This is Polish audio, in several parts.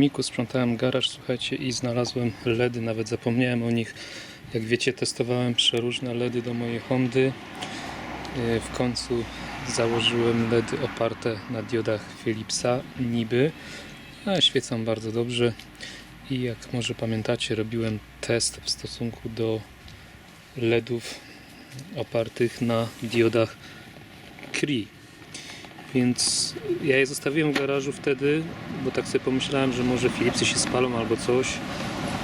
Miku sprzątałem garaż, słuchajcie, i znalazłem LEDy, nawet zapomniałem o nich. Jak wiecie, testowałem przeróżne LEDy do mojej Hondy. Yy, W końcu założyłem LEDy oparte na diodach Philipsa niby, a świecą bardzo dobrze. I jak może pamiętacie, robiłem test w stosunku do LEDów opartych na diodach Cree. Więc ja je zostawiłem w garażu wtedy, bo tak sobie pomyślałem, że może Philipsy się spalą albo coś,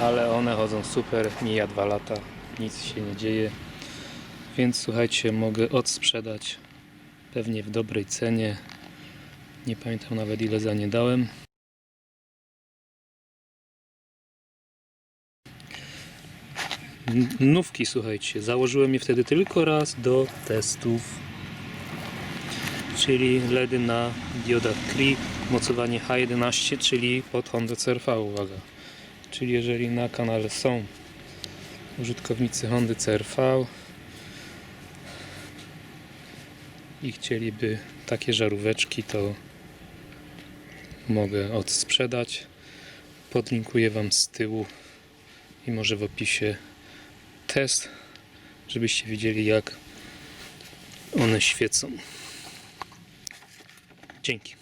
ale one chodzą super, mija dwa lata, nic się nie dzieje. Więc słuchajcie, mogę odsprzedać pewnie w dobrej cenie. Nie pamiętam nawet ile za nie dałem. Nówki, słuchajcie, założyłem je wtedy tylko raz do testów czyli LEDy na diodach Cree, mocowanie H11, czyli pod Honda CRV, uwaga. Czyli jeżeli na kanale są użytkownicy Hondy CRV i chcieliby takie żaróweczki, to mogę odsprzedać. Podlinkuję Wam z tyłu i może w opisie test, żebyście widzieli jak one świecą. Dzięki.